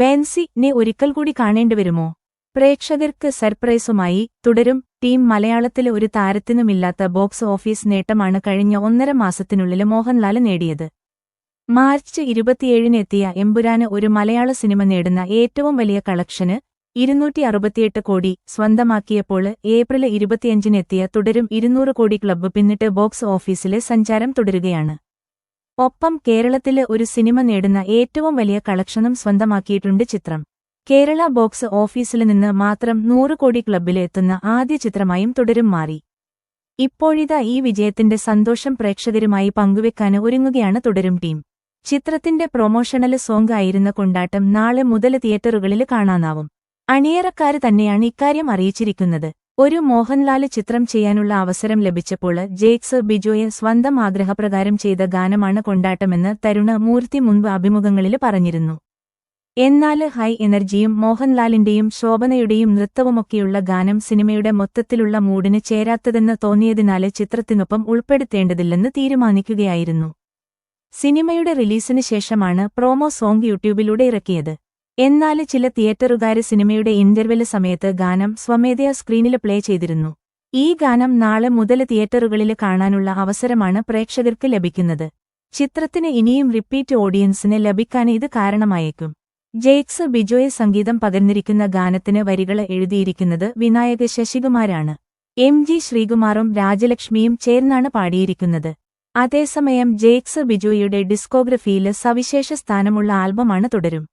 ബെൻസി നെ ഒരിക്കൽ കൂടി കാണേണ്ടിവരുമോ പ്രേക്ഷകർക്ക് സർപ്രൈസുമായി തുടരും. ടീം മലയാളത്തിലെ ഒരു താരത്തിനുമില്ലാത്ത ബോക്സ് ഓഫീസ് നേട്ടമാണ് കഴിഞ്ഞ ഒന്നര മാസത്തിനുള്ളിൽ മോഹൻലാൽ നേടിയത്. മാർച്ച് ഇരുപത്തിയേഴിനെത്തിയ എമ്പുരാന് ഒരു മലയാള സിനിമ നേടുന്ന ഏറ്റവും വലിയ കളക്ഷന് ഇരുന്നൂറ്റി അറുപത്തിയെട്ട് കോടി സ്വന്തമാക്കിയപ്പോൾ ഏപ്രിൽ ഇരുപത്തിയഞ്ചിനെത്തിയ തുടരും. ഇരുന്നൂറ് കോടി ക്ലബ്ബ് പിന്നിട്ട് ബോക്സ് ഓഫീസിലെ സഞ്ചാരം തുടരുകയാണ്. ഒപ്പം കേരളത്തിൽ ഒരു സിനിമ നേടുന്ന ഏറ്റവും വലിയ കളക്ഷനും സ്വന്തമാക്കിയിട്ടുണ്ട് ചിത്രം. കേരള ബോക്സ് ഓഫീസിൽ നിന്ന് മാത്രം നൂറ് കോടി ക്ലബ്ബിൽ എത്തുന്ന ആദ്യ ചിത്രമായും തുടരും മാറി. ഇപ്പോഴിതാ ഈ വിജയത്തിന്റെ സന്തോഷം പ്രേക്ഷകരുമായി പങ്കുവെക്കാൻ ഒരുങ്ങുകയാണ് തുടരും ടീം. ചിത്രത്തിന്റെ പ്രൊമോഷണൽ സോങ് ആയിരുന്ന കൊണ്ടാട്ടം നാളെ മുതൽ തിയേറ്ററുകളിൽ കാണാനാവും. അണിയറക്കാര് തന്നെയാണ് ഇക്കാര്യം അറിയിച്ചിരിക്കുന്നത്. ഒരു മോഹൻലാൽ ചിത്രം ചെയ്യാനുള്ള അവസരം ലഭിച്ചപ്പോൾ ജേക്സ് ബിജോയെ സ്വന്തം ആഗ്രഹപ്രകാരം ചെയ്ത ഗാനമാണ് കൊണ്ടാട്ടമെന്ന് തരുണ മൂർത്തി മുൻപ് അഭിമുഖങ്ങളിൽ പറഞ്ഞിരുന്നു. എന്നാൽ ഹൈ എനർജിയും മോഹൻലാലിന്റെയും ശോഭനയുടെയും നൃത്തവുമൊക്കെയുള്ള ഗാനം സിനിമയുടെ മൊത്തത്തിലുള്ള മൂഡിന് ചേരാത്തതെന്ന് തോന്നിയതിനാല് ചിത്രത്തിനൊപ്പം ഉൾപ്പെടുത്തേണ്ടതില്ലെന്ന് തീരുമാനിക്കുകയായിരുന്നു. സിനിമയുടെ റിലീസിന് ശേഷമാണ് പ്രോമോ സോങ് യൂട്യൂബിലൂടെ ഇറക്കിയത്. എന്നാൽ ചില തിയേറ്ററുകാര് സിനിമയുടെ ഇന്റർവെൽ സമയത്ത് ഗാനം സ്വമേധയാ സ്ക്രീനിൽ പ്ലേ ചെയ്തിരുന്നു. ഈ ഗാനം നാളെ മുതൽ തിയേറ്ററുകളിൽ കാണാനുള്ള അവസരമാണ് പ്രേക്ഷകർക്ക് ലഭിക്കുന്നത്. ചിത്രത്തിന് ഇനിയും റിപ്പീറ്റ് ഓഡിയൻസിന് ലഭിക്കാൻ ഇത് കാരണമായേക്കും. ജെയ്ക്സ് ബിജോയെ സംഗീതം പകർന്നിരിക്കുന്ന ഗാനത്തിന് വരികൾ എഴുതിയിരിക്കുന്നത് വിനായക ശശികുമാരാണ്. എം ജി ശ്രീകുമാറും രാജലക്ഷ്മിയും ചേർന്നാണ് പാടിയിരിക്കുന്നത്. അതേസമയം ജെയ്ക്സ് ബിജോയുടെ ഡിസ്കോഗ്രഫിയിൽ സവിശേഷ സ്ഥാനമുള്ള ആൽബമാണ് തുടരും.